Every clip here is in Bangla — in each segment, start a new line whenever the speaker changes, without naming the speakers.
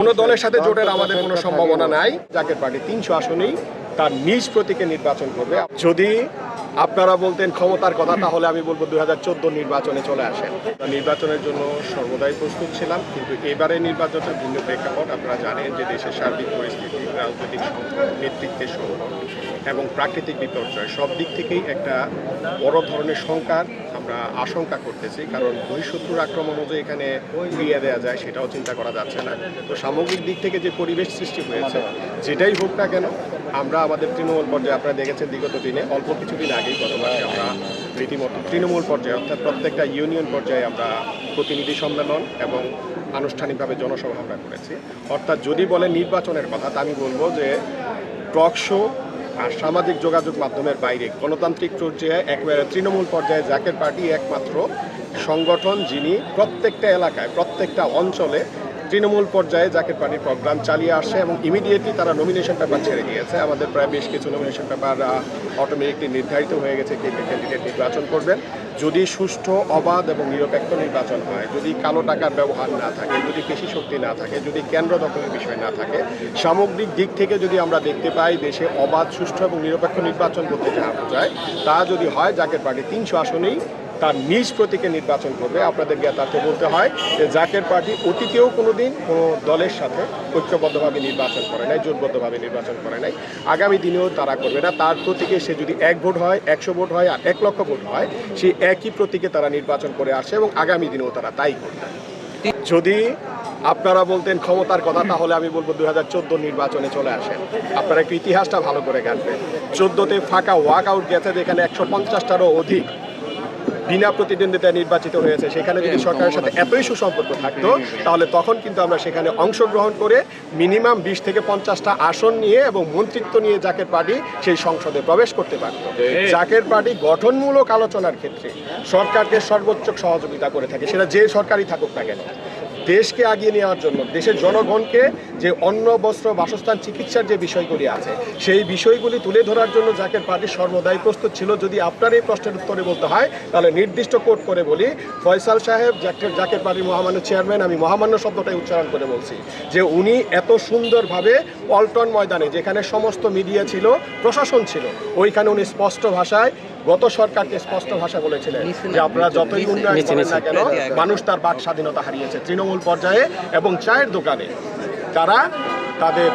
কোনো দলের সাথে জোটের আমাদের কোনো সম্ভাবনা নাই। জাকের পার্টি তিনশো আসনেই তার নিজ প্রতীকে নির্বাচন করবে। যদি আপনারা বলতেন ক্ষমতার কথা, তাহলে আমি বলব দুই হাজার চোদ্দ নির্বাচনে চলে আসেন। নির্বাচনের জন্য সর্বদাই প্রস্তুত ছিলাম, কিন্তু এবারে নির্বাচনের ভিন্ন প্রেক্ষাপট। আপনারা জানেন যে দেশের সার্বিক পরিস্থিতি, রাজনৈতিক নেতৃত্বের সংকট এবং প্রাকৃতিক বিপর্যয়, সব দিক থেকেই একটা বড় ধরনের সংকার আমরা আশঙ্কা করতেছি, কারণ বহিঃশত্রুর আক্রমণও যে এখানে ফিরিয়ে দেওয়া যায় সেটাও চিন্তা করা যাচ্ছে না। তো সামগ্রিক দিক থেকে যে পরিবেশ সৃষ্টি হয়েছে, যেটাই হোক না কেন, আমরা আমাদের তৃণমূল পর্যায়ে আপনারা দেখেছেন বিগত দিনে, অল্প কিছুদিন আগেই গত মাসে আমরা রীতিমতো তৃণমূল পর্যায়ে, অর্থাৎ প্রত্যেকটা ইউনিয়ন পর্যায়ে আমরা প্রতিনিধি সম্মেলন এবং আনুষ্ঠানিকভাবে জনসভা আমরা করেছি। অর্থাৎ যদি বলে নির্বাচনের কথা, তা আমি বলব যে টক শো আর সামাজিক যোগাযোগ মাধ্যমের বাইরে গণতান্ত্রিক পর্যায়ে একবারে তৃণমূল পর্যায়ে জাকের পার্টি একমাত্র সংগঠন যিনি প্রত্যেকটা এলাকায়, প্রত্যেকটা অঞ্চলে তৃণমূল পর্যায়ে জাকের পার্টির প্রোগ্রাম চালিয়ে আসে এবং ইমিডিয়েটলি তারা নমিনেশন পেপার ছেড়ে দিয়েছে। আমাদের প্রায় বেশ কিছু নমিনেশন পেপার অটোমেটিকলি নির্ধারিত হয়ে গেছে কে কে ক্যান্ডিডেট নির্বাচন করবেন। যদি সুষ্ঠু, অবাধ এবং নিরপেক্ষ নির্বাচন হয়, যদি কালো টাকার ব্যবহার না থাকে, যদি পেশি শক্তি না থাকে, যদি কেন্দ্র দখলের বিষয় না থাকে, সামগ্রিক দিক থেকে যদি আমরা দেখতে পাই দেশে অবাধ, সুষ্ঠু এবং নিরপেক্ষ নির্বাচন করতে যা যায় তা যদি হয় জাকের পার্টি তিনশো আসনেই তার নিজ প্রতীকে নির্বাচন করবে আপনাদের জ্ঞাতার্থে বলতে হয় যে জাকের পার্টি অতীতেও কোনো দিন কোনো দলের সাথে ঐক্যবদ্ধভাবে নির্বাচন করে নাই, জোটবদ্ধভাবে নির্বাচন করে নাই। আগামী দিনেও তারা করবে না। তার প্রতীকে সে যদি এক ভোট হয়, একশো ভোট হয় আর এক লক্ষ ভোট হয় সেই একই প্রতীকে তারা নির্বাচন করে আসে এবং আগামী দিনেও তারা তাই করবে। যদি আপনারা বলতেন ক্ষমতার কথা, তাহলে আমি বলব দুই হাজার চোদ্দ নির্বাচনে চলে আসেন। আপনারা একটু ইতিহাসটা ভালো করে জানবেন। চোদ্দোতে ফাঁকা ওয়াক আউট গেছে যেখানে একশো পঞ্চাশটারও অধিক বিনা প্রতিদ্বন্দ্বিতায় নির্বাচিত হয়েছে, সেখানে যদি সরকারের সাথে এতই সুসম্পর্ক থাকতো, তাহলে তখন কিন্তু আমরা সেখানে অংশগ্রহণ করে মিনিমাম বিশ থেকে পঞ্চাশটা আসন নিয়ে এবং মন্ত্রিত্ব নিয়ে জাকের পার্টি সেই সংসদে প্রবেশ করতে পারত। জাকের পার্টি গঠনমূলক আলোচনার ক্ষেত্রে সরকারকে সর্বোচ্চ সহযোগিতা করে থাকে, সেটা যে সরকারই থাকুক না কেন। দেশকে আগিয়ে নেওয়ার জন্য, দেশের জনগণকে যে অন্ন বস্ত্র বাসস্থান চিকিৎসার যে বিষয়গুলি আছে সেই বিষয়গুলি তুলে ধরার জন্য জাকের পার্টি সর্বদাই প্রস্তুত ছিল। যদি আপনার এই প্রশ্নের উত্তরে বলতে হয় তাহলে নির্দিষ্ট কোর্ট করে বলি। ফয়সাল সাহেব জাকের জাকের পার্টির মহামান্য চেয়ারম্যান আমি মহামান্য শব্দটাই উচ্চারণ করে বলছি। যে উনি এত সুন্দরভাবে পল্টন ময়দানে যেখানে সমস্ত মিডিয়া ছিল প্রশাসন ছিল ওইখানে উনি স্পষ্ট ভাষায় গত সরকারকে স্পষ্ট ভাষা বলেছিলেন যে আপনারা যতই উন্নয়ন করেন না কেন মানুষ তার বাক স্বাধীনতা হারিয়েছে। তৃণমূল পর্যায়ে এবং চায়ের দোকানে তারা তাদের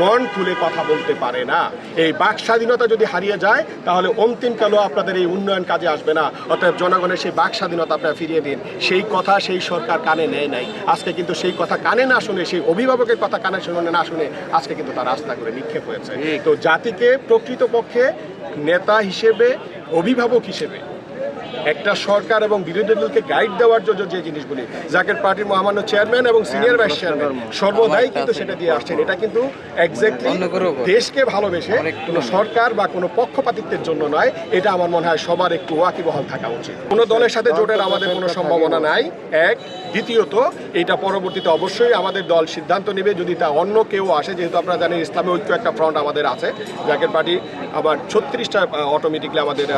মন খুলে কথা বলতে পারে না। এই বাক স্বাধীনতা যদি হারিয়ে যায় তাহলে অন্তিমকালেও আপনাদের এই উন্নয়ন কাজে আসবে না। অতএব জনগণের সেই বাক স্বাধীনতা আপনারা ফিরিয়ে দিন। সেই কথা সেই সরকার কানে নেয় নাই। আজকে কিন্তু সেই কথা কানে না শুনে সেই অভিভাবকের কথা কানে শুনে না শুনে আজকে কিন্তু তার রাস্তা করে নিক্ষেপ হয়েছে। তো জাতিকে প্রকৃতপক্ষে নেতা হিসেবে অভিভাবক হিসেবে একটা সরকার এবং বিরোধী দলকে গাইড দেওয়ার জন্য যে জিনিসগুলি জাকের পার্টির মহামান্য চেয়ারম্যান এবং সিনিয়র ভাইস চেয়ারম্যান সর্বদাই কিন্তু সেটা দিয়ে আসছেন। এটা কিন্তু এক্স্যাক্টলি দেশকে ভালোবেসে কোনো সরকার বা কোনো পক্ষপাতিত্বের জন্য নয় এটা আমার মনে হয় সবার একটু ওয়াকিবহাল থাকা উচিত। কোনো দলের সাথে জোটের আমাদের কোনো সম্ভাবনা নাই। এক দ্বিতীয়ত এটা পরবর্তীতে অবশ্যই আমাদের দল সিদ্ধান্ত নেবে। যদি তা অন্য কেউ আসে, যেহেতু আপনারা জানেন ইসলামী ঐক্য একটা ফ্রন্ট আমাদের আছে, জাকের পার্টি আবার ছত্রিশটা অটোমেটিকলি আমাদের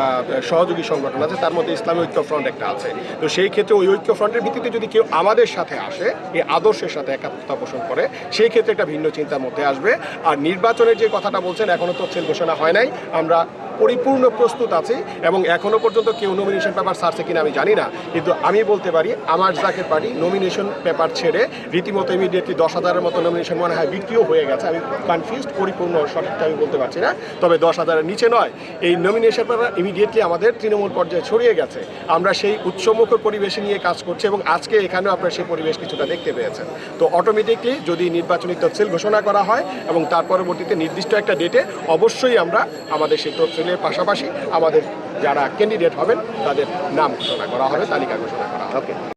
সহযোগী সংগঠন আছে, তার মধ্যে ইসলামী ঐক্য ফ্রন্ট একটা আছে। তো সেই ক্ষেত্রে ওই ঐক্য ফ্রন্টের ভিত্তিতে যদি কেউ আমাদের সাথে আসে, এই আদর্শের সাথে একাত্মতা পোষণ করে, সেই ক্ষেত্রে একটা ভিন্ন চিন্তার মধ্যে আসবে। আর নির্বাচনের যে কথাটা বলছেন এখনও তথ্যের ঘোষণা হয় নাই। আমরা পরিপূর্ণ প্রস্তুত আছি এবং এখনও পর্যন্ত কেউ নমিনেশন পেপার ছাড়ছে কিনা আমি জানি না, কিন্তু আমি বলতে পারি আমার জাকের পার্টি নমিনেশন পেপার ছেড়ে রীতিমতো ইমিডিয়েটলি দশ হাজারের মতো নমিনেশন মনে হয় বিক্রিও হয়ে গেছে। আমি কনফিউজড পরিপূর্ণ, সঠিকটা আমি বলতে পারছি না। তবে দশ হাজারের নিচে নয়, এই নমিনেশন পেপার ইমিডিয়েটলি আমাদের তৃণমূল পর্যায়ে ছড়িয়ে গেছে। আমরা সেই উৎসমুখর পরিবেশে নিয়ে কাজ করছি এবং আজকে এখানেও আপনারা সেই পরিবেশ কিছুটা দেখতে পেয়েছেন। তো অটোমেটিকলি যদি নির্বাচনী তফসিল ঘোষণা করা হয় এবং তার পরবর্তীতে নির্দিষ্ট একটা ডেটে অবশ্যই আমরা আমাদের সেই তফসিলের পাশাপাশি আমাদের যারা ক্যান্ডিডেট হবেন, তাদের নাম ঘোষণা করা হবে, তালিকা ঘোষণা করা হবে।